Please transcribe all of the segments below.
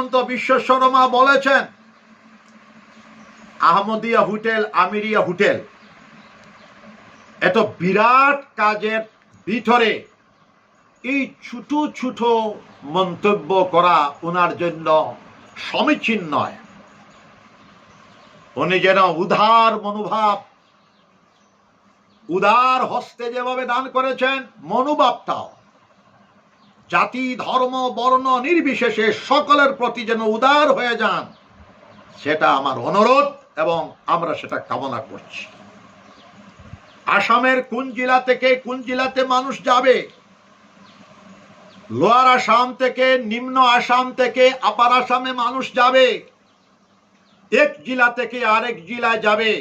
হেমন্ত বিশ্ব শর্মা বলেছেন, Ahmadiyya hotel, Amiria hotel. এত বিরাট কাজের ভিতরে এই ছোট ছোট মন্তব্য করা ওনার জন্য সমীচীন নয়। উনি যেন উদার মনোভাব, উদার হস্তে যেভাবে দান করেছেন, মনোভাবটাও জাতি, ধর্ম, বর্ণ নির্বিশেষে সকলের প্রতি যেন উদার হয়ে যান, সেটা আমার অনুরোধ এবং আমরা সেটা কামনা করছি। আসামের কোন জেলা থেকে কোন জেলাতে মানুষ যাবে? লোয়ার আসাম থেকে, নিম্ন আসাম থেকে, আপার আসামে মানুষ যাবে? এক জেলা থেকে আরেক জেলায় যাবে?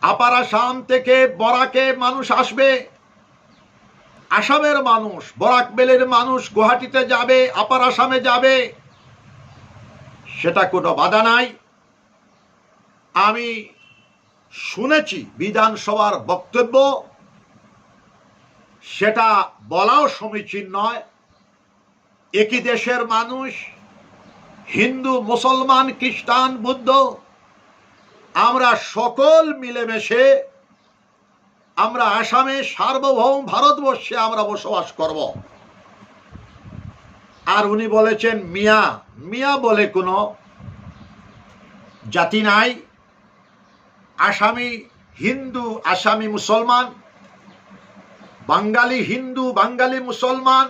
আপার আসাম থেকে বরাকে মানুষ আসবে? আসামের মানুষ, বরাক বেলের মানুষ গুয়াহাটিতে যাবে, আপার আসামে যাবে, সেটা কোনো বাধা নাই। আমি শুনেছি বিধানসভার বক্তব্য, সেটা বলাও সমীচীন নয়। একই দেশের মানুষ, হিন্দু, মুসলমান, খ্রিস্টান, বুদ্ধ, আমরা সকল মিলেমিশে আমরা আসামে সার্বভৌম ভারতবর্ষে আমরা বসবাস করব। আর উনি বলেছেন, মিয়া মিয়া বলে কোনো জাতি নাই। আসামি হিন্দু, আসামি মুসলমান। বাঙালি হিন্দু, বাঙালি মুসলমান।